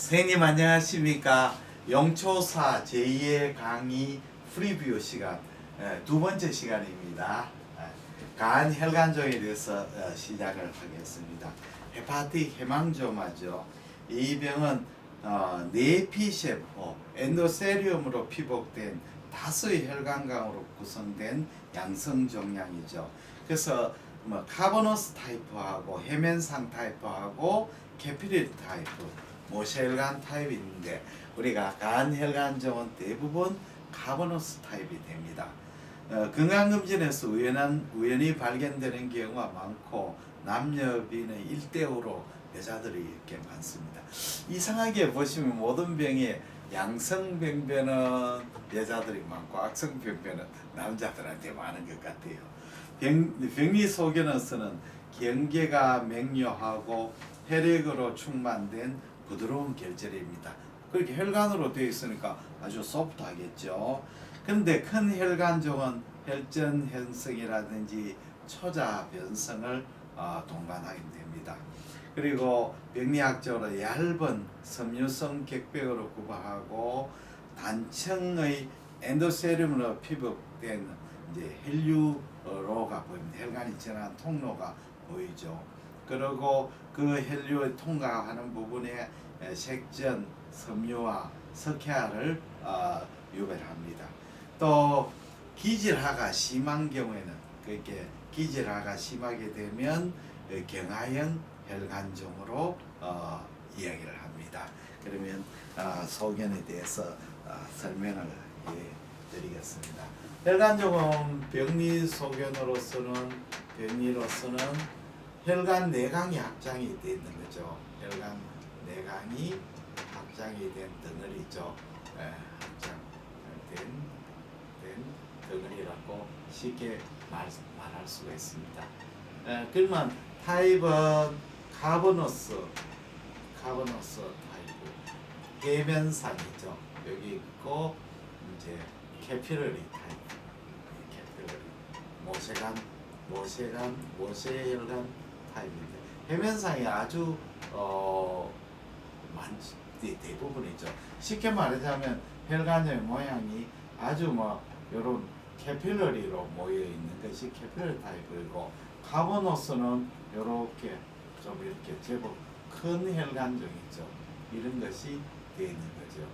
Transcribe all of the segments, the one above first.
선생님 안녕하십니까? 영초사 제2의 강의 프리뷰 시간 에, 두 번째 시간입니다. 에, 간 혈관종에 대해서 어, 시작을 하겠습니다. 헤파틱 해망조마죠. 이 병은 어, 네피셰포 엔도세리움으로 피복된 다수의 혈관광으로 구성된 양성 종양이죠. 그래서 뭐 카보너스 타입하고 해면상 타입하고 캐피릴 타입 모세혈관 타입이 있는데 우리가 간 혈관종은 대부분 카보너스 타입이 됩니다. 어, 건강검진에서 우연한 우연히 발견되는 경우가 많고 남녀 비는 1대5로 여자들이 이렇게 많습니다. 이상하게 보시면 모든 병에 양성병변은 여자들이 많고 악성병변은 남자들한테 많은 것 같아요. 병, 병리 소견에서는 경계가 맹렬하고 혈액으로 충만된 부드러운 결절입니다. 그렇게 혈관으로 되어 있으니까 아주 소프트하겠죠. 근데 큰 혈관종은 혈전 현성이라든지 초자 변성을 어, 동반하게 됩니다. 그리고 병리학적으로 얇은 섬유성 객백으로 구분하고 단층의 엔도세리움으로 피복된 이제 헬류로가 보입니다. 혈관이 지나간 통로가 보이죠. 그리고 그 헬류를 통과하는 부분에 에, 색전, 섬유와 석회화를 어, 유발합니다. 또 기질화가 심한 경우에는 그렇게 기질화가 심하게 되면 어, 경화형 혈관종으로 어, 이야기를 합니다. 그러면 어, 소견에 대해서 어, 설명을 예, 드리겠습니다. 혈관종은 병리 소견으로서는 병리로서는 혈관 내강이 확장이 되어 있는 거죠. 혈관 내강이 확장이 된 덩어리죠. 예, 확장된 된 덩어리라고 쉽게 말, 말할 수가 있습니다. 예, 그러면 타입은 카보너스, 카보너스 타입, 해면상이죠. 여기 있고 이제 캐피러리 타입, 캐피러리, 모세관, 모세관, 모세혈관 타입인데 해면상이 아주 어 많지 대- 대부분이죠. 쉽게 말하자면 혈관의 모양이 아주 뭐 이런 캐필러리로 모여 있는 것이 캐필러 타입이고 카보노스는 이렇게 좀 이렇게 제법 큰 혈관종이죠. 이런 것이 되어 있는 거죠.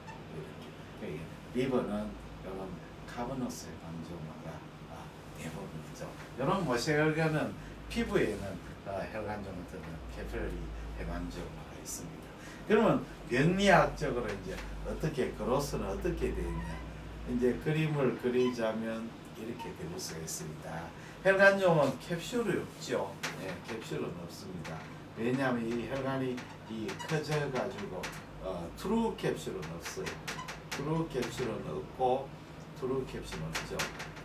이렇게 리버는 이런 카보노스의 방종마가 아, 대부분이죠. 이런 모세혈관은 피부에는 어, 혈관종을 드는 캐필러리 해관종마가 있습니다. 그러면 병리학적으로 이제 어떻게 그로스는 어떻게 되느냐 이제 그림을 그리자면 이렇게 그릴 수가 있습니다. 혈관종은 캡슐이 없죠. 예, 캡슐은 없습니다. 왜냐하면 이 혈관이 이 커져 가지고 어, 트루 캡슐은 없어요. 트루 캡슐은 없고 트루 캡슐은 없죠.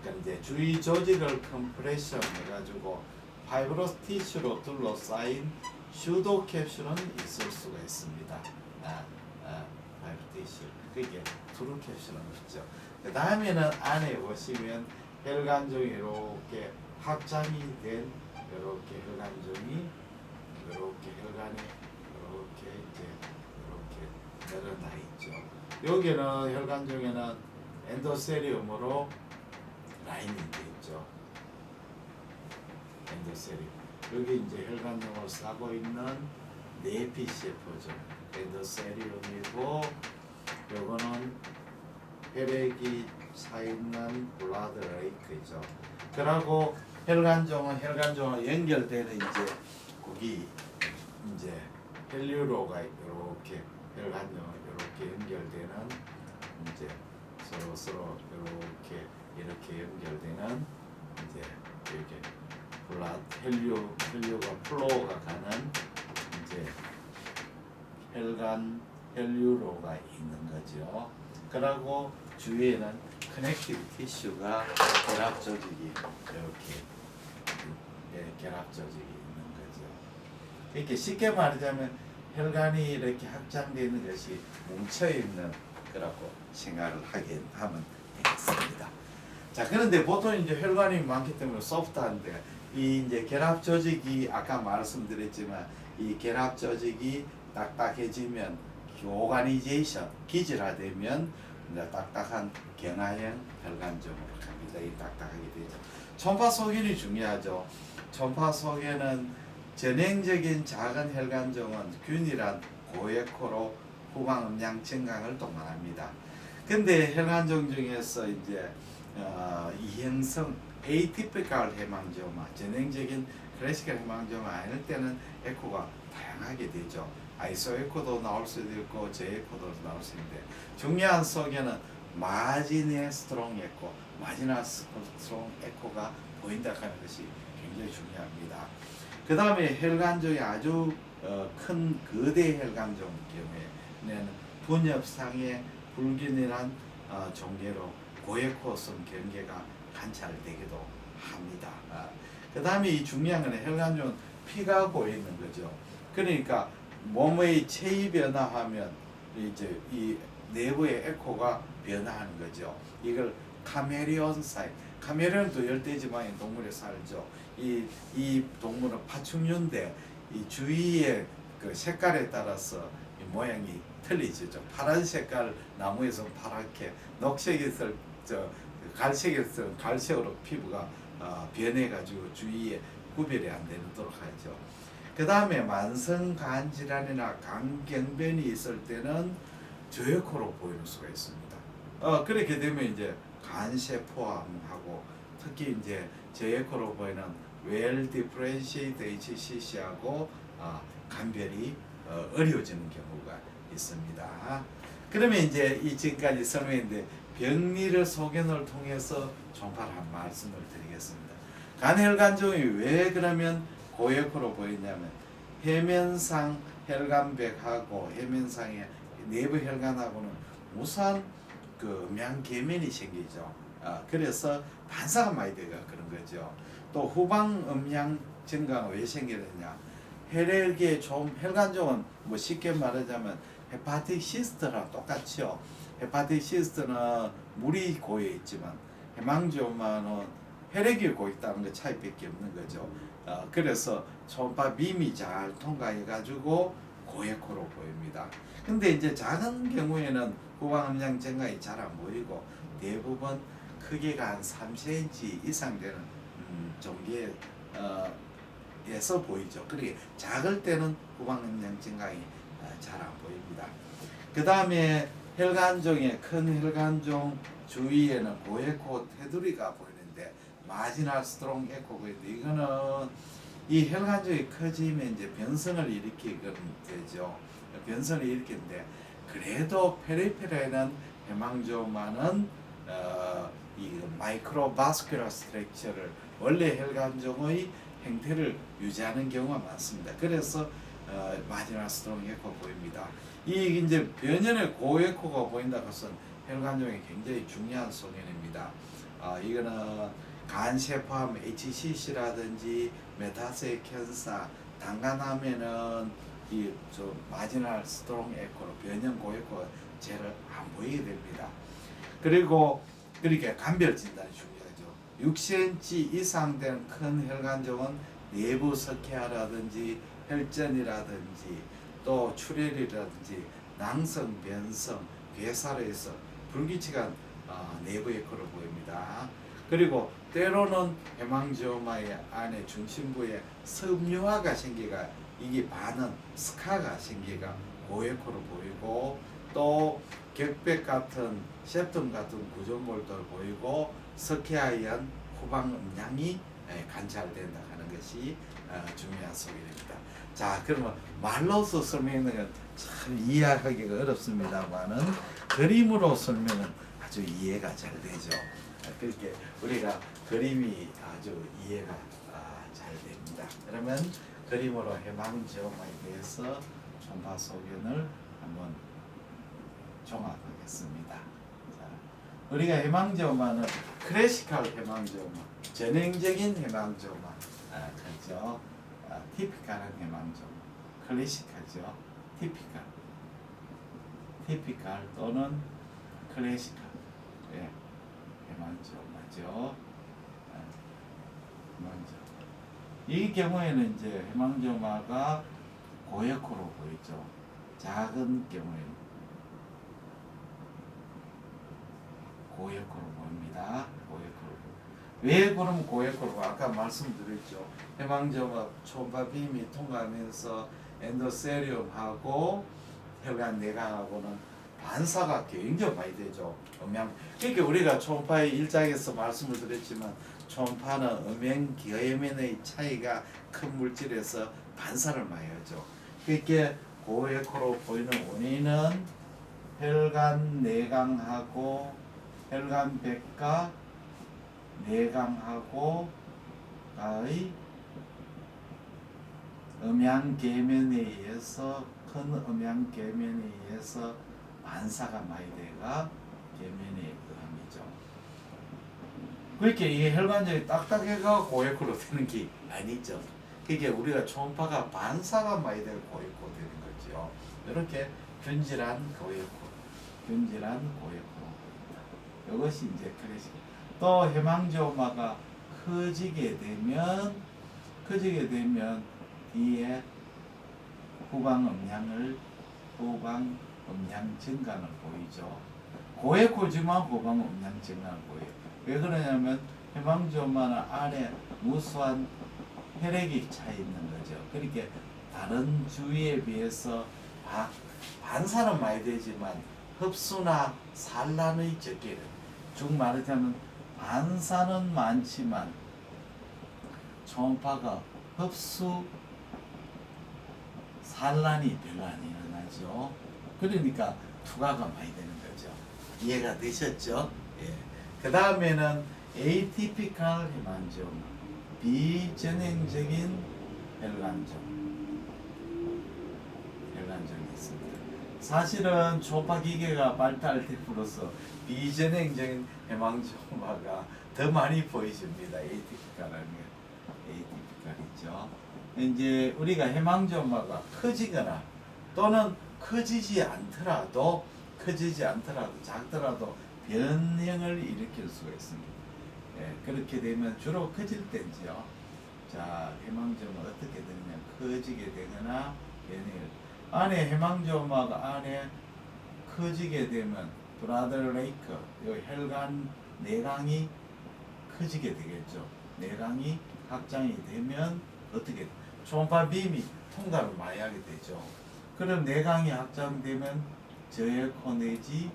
그러니까 이제 주위 조직을 컴프레션 해가지고 파이브러스 티슈로 둘러싸인 슈도 캡슐은 있을 수가 있습니다. 아, 아, 파이브 티슈. 그게 트루 캡슐은 없죠. 그 다음에는 안에 보시면 혈관종이 이렇게 확장이 된 이렇게 혈관종이 이렇게 혈관에 이렇게 이제 이렇게 늘어나 있죠. 여기는 혈관종에는 엔도세리움으로 라인이 돼 있죠. 엔도세리움. 여기 이제 혈관종을 싸고 있는 네피세포죠. 엔도세리움이고 요거는 혈액이 차 있는 블라드 레이크죠. 그리고 혈관종은 혈관종을 연결되는 이제 거기 이제 헬류로가 이렇게 혈관종 이렇게 연결되는 이제 서로 서로 이렇게 이렇게 연결되는 이제 이렇게 블라 헬류 헬류가 플로우가 가는 이제 혈관 헬류로가 있는 거죠. 그리고 주위에는 커넥티브 티슈가 결합 조직이 이렇게 예, 결합 조직이 있는 거죠. 이렇게 쉽게 말하자면 혈관이 이렇게 확장되는 것이 뭉쳐 있는 거라고 생각을 하게 하면 되겠습니다. 자 그런데 보통 이제 혈관이 많기 때문에 소프트한데 이 이제 결합 조직이 아까 말씀드렸지만 이 결합 조직이 딱딱해지면 오가니제이션 기질화되면 이제 딱딱한 경화형 혈관종으로 갑니다. 이 딱딱하게 되죠. 초음파 소견이 중요하죠. 초음파 소견은 전행적인 작은 혈관종은 균일한 고에코로 후방 음량 증강을 동반합니다. 근데 혈관종 중에서 이제 어, 이형성 에이티피컬 해망조마 전행적인 클래시컬 해망조마 아닐 때는 에코가 다양하게 되죠. 아이소 에코도 나올 수도 있고 제 에코도 나올 수 있는데 중요한 속에는 마지네 스트롱 에코, 마지나 스트롱 에코가 보인다 하는 것이 굉장히 중요합니다. 그 다음에 혈관종이 아주 어, 큰 거대 혈관종 경우에는 분엽상의 불균일한 어, 종계로 고에코성 경계가 관찰되기도 합니다. 아, 그 다음에 이 중요한 건 혈관종은 피가 고이는 거죠. 그러니까 몸의 체위 변화하면 이제 이 내부의 에코가 변화하는 거죠. 이걸 카메레온 사이. 카메레온도 열대지방의 동물에 살죠. 이, 이 동물은 파충류인데 이 주위의 그 색깔에 따라서 이 모양이 틀리죠. 저 파란 색깔 나무에서 파랗게, 녹색에서 저 갈색에서 갈색으로 피부가 어, 변해가지고 주위에 구별이 안 되도록 하죠. 그 다음에 만성 간 질환이나 간경변이 있을 때는 저혈코로 보이는 수가 있습니다. 어, 그렇게 되면 이제 간세포암하고 특히 이제 저혈코로 보이는 well differentiated HCC하고 어, 간별이 어, 어려워지는 경우가 있습니다. 그러면 이제 이 지금까지 설명했는데 병리를 소견을 통해서 종파를 한 말씀을 드리겠습니다. 간혈관종이 왜 그러면 고혈코로 보이냐면 해면상 혈관백하고 해면상의 내부 혈관하고는 우선 그 음양계면이 생기죠. 아, 그래서 반사가 많이 돼가 그런 거죠. 또 후방 음양 증가가 왜 생기느냐? 혈액의 좀 혈관종은 뭐 쉽게 말하자면 헤파틱 시스트랑 똑같죠. 헤파틱 시스트는 물이 고여 있지만 해망지오마는 혈액이 고여 있다는 것 차이밖에 없는 거죠. 어, 그래서 초음파 빔이 잘 통과해 가지고 고에코로 보입니다. 근데 이제 작은 경우에는 후방 음량 증가이 잘 안 보이고 대부분 크기가 한 3cm 이상 되는 음, 종기에 어, 에서 보이죠. 그리고 작을 때는 후방 음량 증가이 어, 잘안 보입니다. 그 다음에 혈관종의 큰 혈관종 주위에는 고에코 테두리가 보이는데 마지날 스트롱 에코 보이는데 이거는 이 혈관종이 커지면 이제 변성을 일으키게 되죠. 변성을 일으키는데 그래도 페리페라에는 해망조만은 어, 이 마이크로바스큘러 스트렉처를 원래 혈관종의 형태를 유지하는 경우가 많습니다. 그래서 어, 마지막 스트롱 에코 보입니다. 이 이제 변연의 고에코가 보인다 것은 혈관종이 굉장히 중요한 소견입니다. 아 이거는 간세 포함 HCC라든지 메타세 캔사 당간하면은 이저 마지날 스트롱 에코로 변형 고에코가 제일 안 보이게 됩니다. 그리고 그렇게 간별 진단이 중요하죠. 6cm 이상 된 큰 혈관종은 내부 석회화라든지 혈전이라든지 또 출혈이라든지 낭성, 변성, 괴사로에서 불규칙한 어, 내부 에코를 보입니다. 그리고 때로는 해망지오마의 안에 중심부에 섬유화가 생기가 이게 반은 스카가 생기가 고에코로 보이고 또 격백 같은 septum 같은 구조물도 보이고 석회화에 후방 음량이 에, 관찰된다 하는 것이 어, 중요한 소견입니다. 자, 그러면 말로서 설명하는 건 참 이해하기가 어렵습니다만은 그림으로 설명은 아주 이해가 잘 되죠. 그렇게 우리가 그림이 아주 이해가 아, 잘 됩니다. 그러면 그림으로 해망지오마에 대해서 총파 소견을 한번 종합하겠습니다. 자, 우리가 해망지오마는 클래시컬 해망지오마, 전형적인 해망지오마, 아, 그죠? 아, 티피컬한 해망지오마, 클래시컬죠. 티피컬, 티피컬 또는 클래시컬, 예, 해망지오마죠. 아, 해망지오마. 이 경우에는 이제 해망지오마가 고에코로 보이죠. 작은 경우에 고액코로 보입니다. 고액코로. 왜 그럼 고액코로? 아까 말씀드렸죠. 해망점업 초음파빔이 통과하면서 엔도세리움하고 혈관 내강하고는 반사가 굉장히 많이 되죠. 음양. 그러니까 우리가 초음파의 일장에서 말씀을 드렸지만 초음파는 음양 기어면의 차이가 큰 물질에서 반사를 많이 하죠. 그러니까 고에코로 보이는 원인은 혈관 내강하고 혈관 백과 내강하고 가의 음양 계면에 의해서 큰 음양 계면에 의해서 반사가 많이 돼가 계면의 의함이죠. 그렇게 이 혈관절이 딱딱해가 고액으로 되는 게 아니죠. 그게 우리가 초음파가 반사가 많이 되고 고액으로 되는 거죠. 이렇게 균질한 고액으로, 균질한 보인다. 이것이 이제 클래식. 또 해망조마가 커지게 되면 커지게 되면 뒤에 후방 음량을 후방 음량 증가를 보이죠. 고액호지만 후방 음량 증가를 보여요. 왜 그러냐면 해방조마는 안에 무수한 혈액이 차 있는 거죠. 그러니까 다른 주위에 비해서 바- 반사는 많이 되지만 흡수나 산란의 적게는 즉 말하자면 반사는 많지만 초음파가 흡수 산란이 별로 안 일어나죠. 그러니까 투과가 많이 되는 거죠. 이해가 되셨죠? 예. 그 다음에는 atypical 비전행적인 혈관점. 혈관점이 있습니다. 사실은 초파 기계가 발달됨으로써 비전행적인 해망조마가 더 많이 보이십니다. atypical은 atypical이죠. 이제 우리가 해망조마가 커지거나 또는 커지지 않더라도 커지지 않더라도 작더라도 변형을 일으킬 수가 있습니다. 예, 그렇게 되면 주로 커질 때지요. 자, 해망점은 어떻게 되느냐? 커지게 되거나 변형을 안에 해망점마가 안에 커지게 되면 브라더 레이크, 요 혈관 내강이 커지게 되겠죠. 내강이 확장이 되면 어떻게 초음파 빔이 통과를 많이 하게 되죠. 그럼 내강이 확장되면 저에코 내지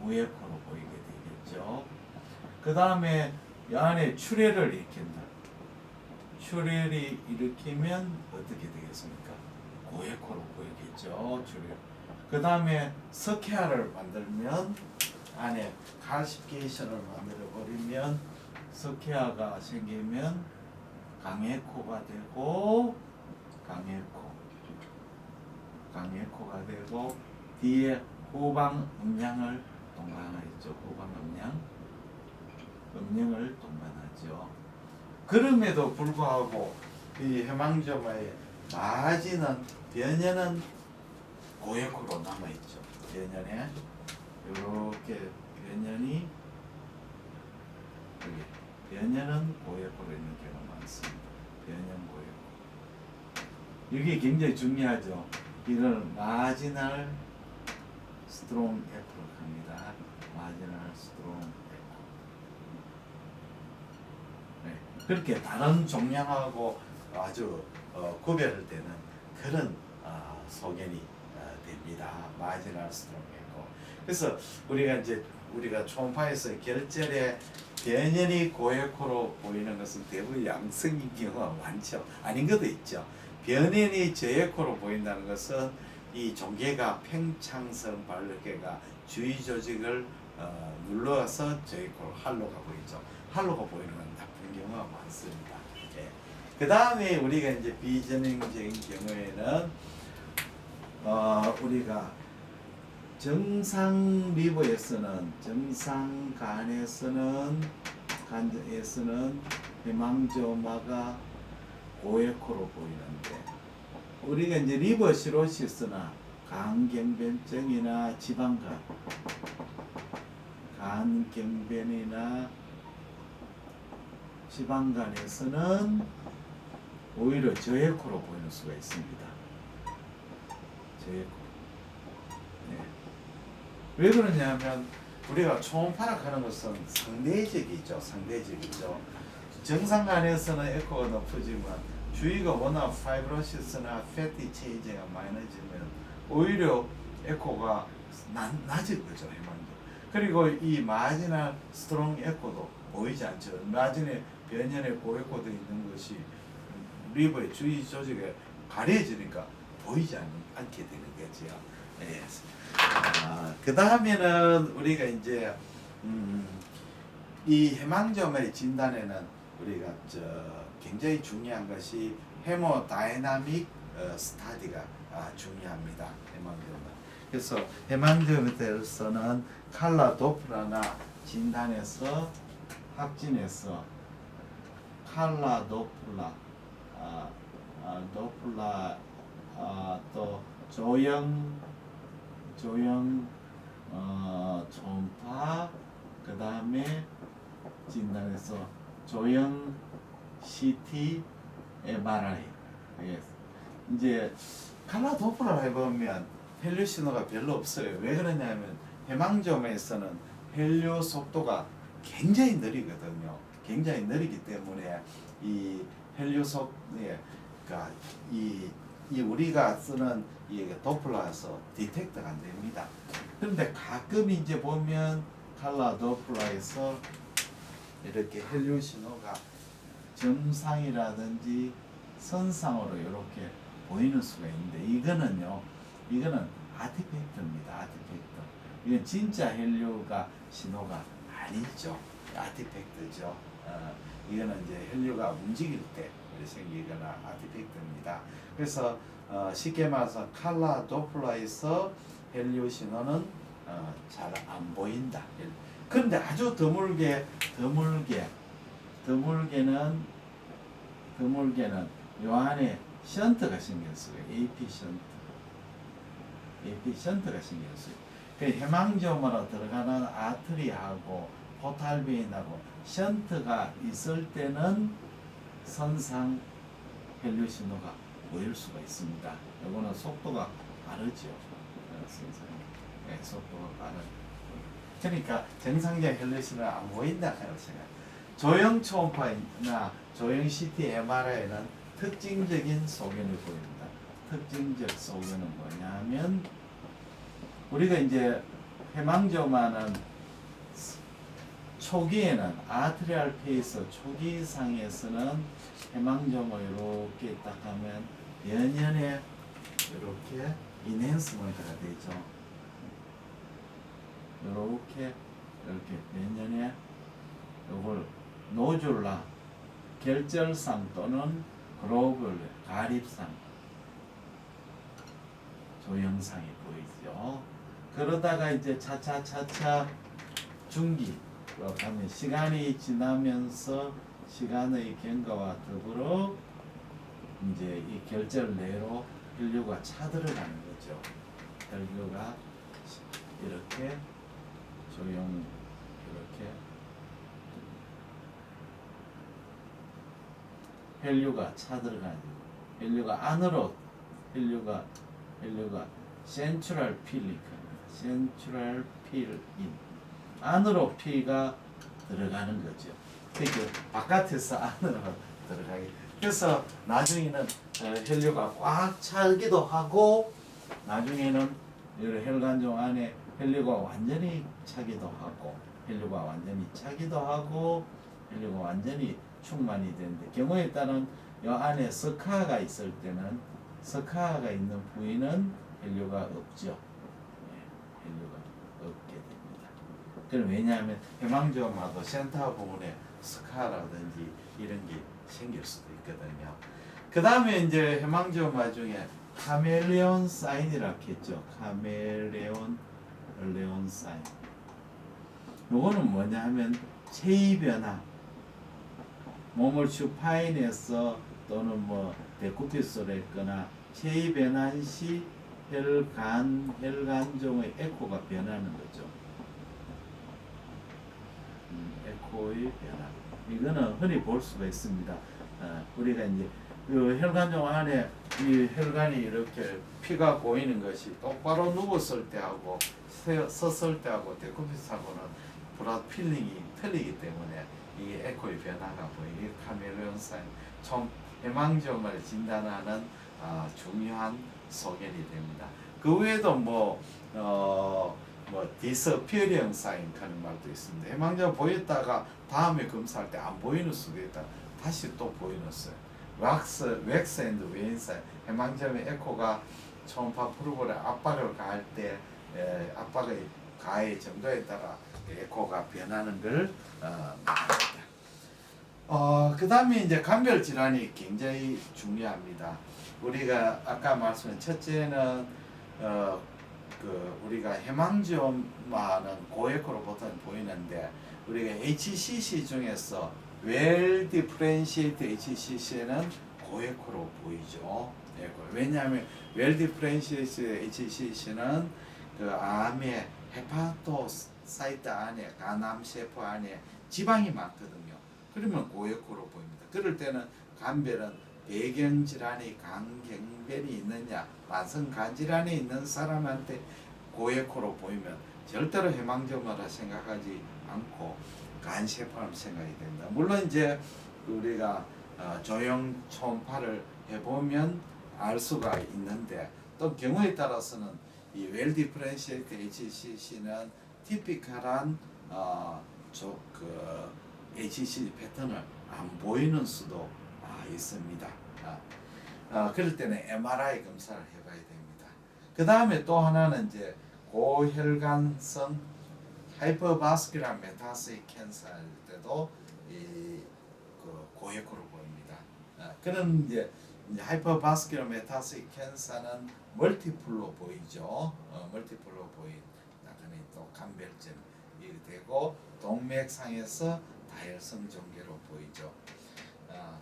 무에코로 보이게 되겠죠. 그 다음에 이 안에 출혈을 일으킨다. 출혈이 일으키면 어떻게 되겠습니까? 고에코로 보이겠죠. 출혈. 그 다음에 석회화를 만들면 안에 칼시피케이션을 만들어 버리면 석회화가 생기면 강해코가 되고 강해코 강해코가 되고 뒤에 후방 음량을 동반하죠. 후방 음량 음량을 동반하죠. 그럼에도 불구하고 이 해망점의 마지는 변연은 고액으로 남아 있죠. 변연에 이렇게 변연이 여기 변연은 고액으로 있는 경우가 많습니다. 변연 고액. 이게 굉장히 중요하죠. 이걸 마지널 스트롱 F로 합니다. 마지널 스트롱 F. 네, 그렇게 다른 종양하고 아주 어, 구별을 되는 그런 어, 소견이 어, 됩니다. 마지널 스트롱 F. 그래서 우리가 이제 우리가 초음파에서 결절의 변연이 고액호로 보이는 것은 대부분 양성인 경우가 많죠. 아닌 것도 있죠. 변연이 저액호로 보인다는 것은 이 종괴가 팽창성 발력계가 주위 조직을 어, 눌러서 저액호로 할로가 보이죠. 할로가 보이는 건 나쁜 경우가 많습니다. 예. 그 다음에 우리가 이제 비전형적인 경우에는 어, 우리가 정상 리버에서는 정상 간에서는 간에서는 해망조마가 고액호로 보이는데 우리가 이제 리버 시로시스나 간경변증이나 지방간 간경변이나 지방간에서는 오히려 저액호로 보이는 수가 있습니다. 저액호. 왜 그러냐면 우리가 초음파락 하는 것은 상대적이죠. 상대적이죠. 정상 간에서는 에코가 높아지만 주위가 워낙 파이브로시스나 패티 체인지가 많아지면 오히려 에코가 낮, 낮을 거죠. 해만도. 그리고 이 마지나 스트롱 에코도 보이지 않죠. 마진에 변연의 고에코도 있는 것이 리버의 주위 조직에 가려지니까 보이지 않, 않게 되는 거지요. 네. 아, 그 다음에는 우리가 이제 음, 이 해망점의 진단에는 우리가 저 굉장히 중요한 것이 헤모 다이나믹 어, 스타디가 아, 중요합니다. 해망점은. 그래서 해망점에 대해서는 칼라 도플라나 진단에서 확진해서 칼라 도플라 아, 아, 도플라 아, 또 조형 조형 어, 초음파 그 다음에 진단해서 조형 CT MRI 예. 이제 칼라 도플라를 해보면 헬류 신호가 별로 없어요. 왜 그러냐면 해망점에서는 헬류 속도가 굉장히 느리거든요. 굉장히 느리기 때문에 이 속, 예, 그러니까 이, 이 우리가 쓰는 이 도플라에서 디텍터가 안 됩니다. 그런데 가끔 이제 보면 칼라 도플라에서 이렇게 헬류 신호가 정상이라든지 선상으로 이렇게 보이는 수가 있는데 이거는요 이거는 아티팩트입니다 아티팩트. 이건 진짜 헬류가 신호가 아니죠. 아티팩트죠. 어, 이거는 이제 헬류가 움직일 때 생기거나 아티팩트입니다 그래서 어, 쉽게 말해서 칼라 도플라에서 헬류 신호는 어, 잘안 보인다 그런데 아주 드물게 드물게 드물게는 드물게는 요 안에 션트가 생겼어요. AP 션트. AP 션트가 생겼어요. 그 해망점으로 들어가는 아트리하고 포탈베인하고 션트가 있을 때는 선상 헬류 신호가 보일 수가 있습니다. 요거는 속도가 빠르죠. 어, 선상. 네, 속도가 빠르. 그러니까 정상적 헬류 신호가 안 보인다 하는 생각. 조형 초음파나 조형 CT MRI는 특징적인 소견을 보입니다. 특징적 소견은 뭐냐면 우리가 이제 해망조만은 초기에는 아트리알 페이스 초기 상에서는 해망점을 이렇게 딱 하면 연연에 이렇게 인핸스먼트가 되죠. 이렇게 이렇게 연연에 이걸 노줄라 결절상 또는 글로벌 가립상 조형상이 보이죠. 그러다가 이제 차차차차 중기 로 가면 시간이 지나면서 시간의 경과와 더불어 이제 이 결절 내로 혈류가 차들어가는 거죠. 혈류가 이렇게 조형 이렇게 혈류가 차들어가는 혈류가 안으로 혈류가 혈류가 센트럴 필리카 센트럴 필인 안으로 피가 들어가는 거죠. 그러니까 바깥에서 안으로 들어가게. 그래서 나중에는 어, 혈류가 꽉 차기도 하고 나중에는 이 혈관종 안에 혈류가 완전히 차기도 하고 혈류가 완전히 차기도 하고 혈류가 완전히 충만이 되는데 경우에 따른 요 안에 석화가 있을 때는 석화가 있는 부위는 혈류가 없죠. 예, 혈류가. 그럼 왜냐하면 해망점하고 센터 부분에 석화라든지 이런 게 생길 수도 있거든요. 그 다음에 이제 해망점 중에 카멜레온 사인이라고 했죠. 카멜레온 레온 사인. 요거는 뭐냐 하면 체위 변화 몸을 슈파인해서 또는 뭐 데쿠피스로 했거나 체위 변환 시 혈관 혈관종의 에코가 변하는 거죠. 음, 에 코의 변화. 이거는 흔히 볼 수가 있습니다. 어, 우리가 이제 그 혈관종 안에 이 혈관이 이렇게 피가 고이는 것이 똑바로 누웠을 때하고 서- 섰을 때하고 데코피스하고는 브라 필링이 틀리기 때문에 이게 에코의 변화가 보이게 카멜레온 사인 총 해망점을 진단하는 아, 중요한 소견이 됩니다. 그 외에도 뭐 어, 뭐 디스피어링 사인 하는 말도 있습니다. 해망점 보였다가 다음에 검사할 때 안 보이는 수도 있다. 다시 또 보이는 수. 왁스, 웩스 앤드 웨인 사인 해망점의 에코가 초음파 프로볼에 압박을 가할 때 에, 압박의 가해 정도에 따라 에코가 변하는 걸 어. 어, 그 다음에 이제 간별 질환이 굉장히 중요합니다. 우리가 아까 말씀한 첫째는 어, 그 우리가 해망지옴만은 고에코로 보통 보이는데 우리가 HCC 중에서 웰 디프렌시에이트 HCC는 고에코로 보이죠. 예, 왜냐하면 웰 디프렌시에이트 HCC는 그 암의 헤파토사이트 안에 간암세포 안에 지방이 많거든요. 그러면 고에코로 보입니다. 그럴 때는 간별은 배경 질환이 간경변이 있느냐, 만성 간 질환이 있는 사람한테 고에코로 보이면 절대로 해망점이라 생각하지 않고 간세포라고 생각이 됩니다. 물론 이제 우리가 어, 조형 초음파를 해보면 알 수가 있는데 또 경우에 따라서는 이 웰디프렌시에이트 HCC는 티피컬한 어, 저, 그 HCC 패턴을 안 보이는 수도 아, 있습니다. 아, 아, 그럴 때는 MRI 검사를 해봐야 됩니다. 그 다음에 또 하나는 이제 고혈관성 하이퍼바스큘라 메타스틱 캔서일 때도 이 그 고혈코로 보입니다. 아, 그런 이제 하이퍼바스큘라 메타스틱 캔서는 멀티플로 보이죠. 어, 멀티플로 보인 약간의 또 간별점이 되고 동맥상에서 다혈성 종괴로 보이죠.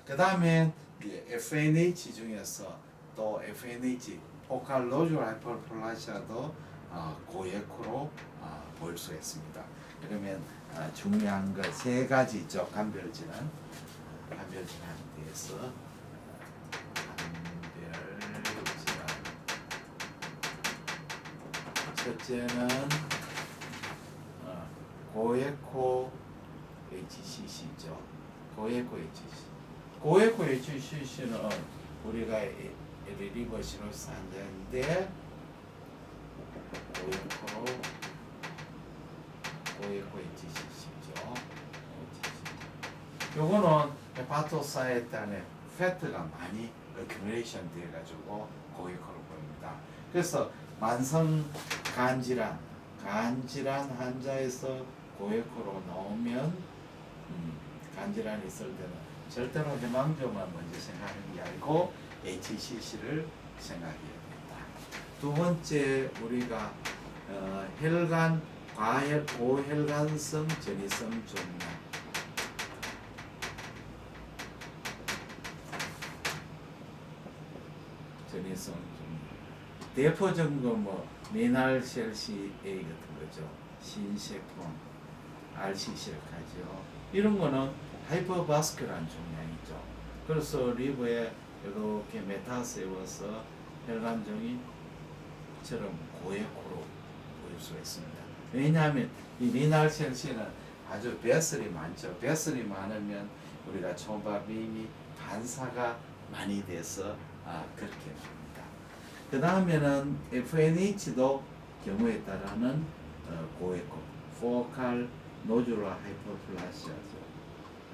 그 다음에 FNH 중에서 또 FNH 포칼 노즐 하이퍼플라시아도 어, 고에코로 어, 보일 수 있습니다. 그러면 어, 중요한 거세 가지 있죠. 간별 질환, 간별 질환에 대해서. 첫째는 어, 고에코 HCC죠. 고에코 HCC. 고에코 HCC는 우리가 에- 에- 리버 시로스 환자인데 고에코 고에코 HCC죠. 요거는 헤파토사이트 안에 패트가 많이 어큐뮬레이션 돼가지고 고에코로 보입니다. 그래서 만성 간질환, 간질환 환자에서 고에코로 나오면 음, 간질환이 있을 때는 절대로 해망조만 먼저 생각하는 게 아니고 HCC를 생각해야 된다. 두 번째 우리가 어, 혈관 과혈 고혈관성 전이성 종양 전이성 종양 대표 점검 뭐 미날셀 CA 같은 거죠. 신세포 RCC를 이런 거는 하이퍼바스큘한 종양이죠. 그래서 리버에 이렇게 메타 세워서 혈관종이 처럼 고에코로 보일 수 있습니다. 왜냐하면 이 리날 셀시는 아주 배설이 많죠. 배설이 많으면 우리가 초밥이 반사가 많이 돼서 아, 그렇게 됩니다. 그 다음에는 FNH도 경우에 따라는 어, 고에코, 포칼 노듈라 하이퍼플라시아죠.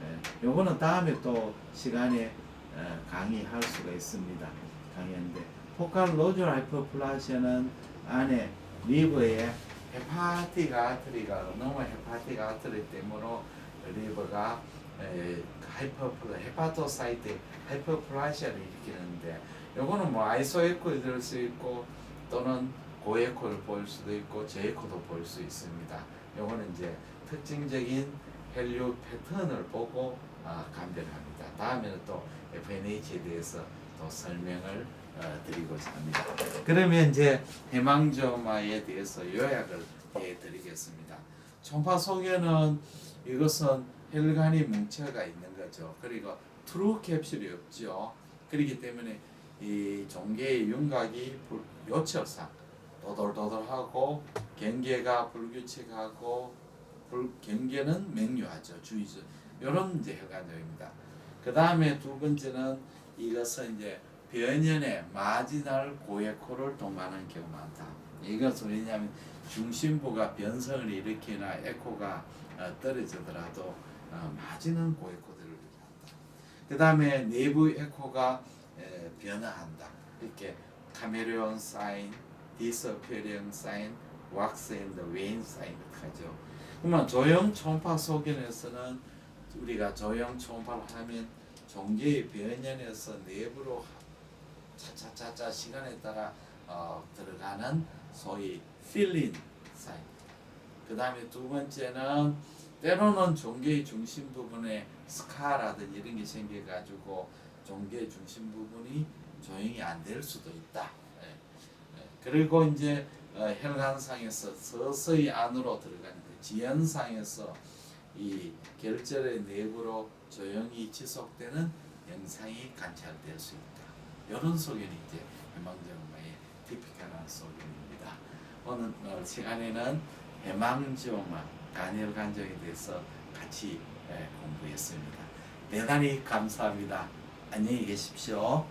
예, 요거는 다음에 또 시간에 어, 강의할 수가 있습니다. 강의인데 포칼 노즐 하이퍼플라시아는 안에 리버에 헤파틱 아트리가 너무 헤파틱 아트리 때문에 리버가 에, 하이퍼플라 헤파토사이트 하이퍼플라시아를 일으키는데 요거는 뭐 아이소에코에 들을 수 있고 또는 고에코를 보일 수도 있고 저에코도 보일 수 있습니다. 요거는 이제 특징적인 헬류 패턴을 보고 아, 감별합니다. 다음에는 또 FNH에 대해서 또 설명을 어, 드리고자 합니다. 그러면 이제 해망조마에 대해서 요약을 해드리겠습니다. 초음파 속에는 이것은 혈관이 뭉쳐가 있는 거죠. 그리고 트루 캡슐이 없죠. 그렇기 때문에 이 종계의 윤곽이 불- 요철상 도돌도돌하고 경계가 불규칙하고 불, 경계는 맹유하죠 주의죠 이런 이제 혈관적입니다. 그 다음에 두 번째는 이것은 이제 변연의 마지널 고에코를 동반하는 경우가 많다. 이것은 왜냐하면 중심부가 변성을 일으키나 에코가 어, 떨어지더라도 어, 마지는 고에코들을 한다. 그 다음에 내부 에코가 에, 변화한다. 이렇게 카메레온 사인, 디스어피어링 사인, 왁스 앤드 웨인 사인 하죠. 그러면 조형 초음파 소견에서는 우리가 조형 초음파를 하면 종계의 변연에서 내부로 차차차차 시간에 따라 어, 들어가는 소위 필린 사인. 그 다음에 두 번째는 때로는 종계의 중심 부분에 스카라든지 이런 게 생겨가지고 종계의 중심 부분이 조형이 안될 수도 있다. 예. 예. 그리고 이제 어, 혈관상에서 서서히 안으로 들어가는데 지연상에서 이 결절의 내부로 조형이 지속되는 영상이 관찰될 수 있다. 이런 소견이 이제 해망지오마의 티피컬한 소견입니다. 오늘 어, 시간에는 해망지오마 간혈 간정에 대해서 같이 예, 공부했습니다. 대단히 감사합니다. 안녕히 계십시오.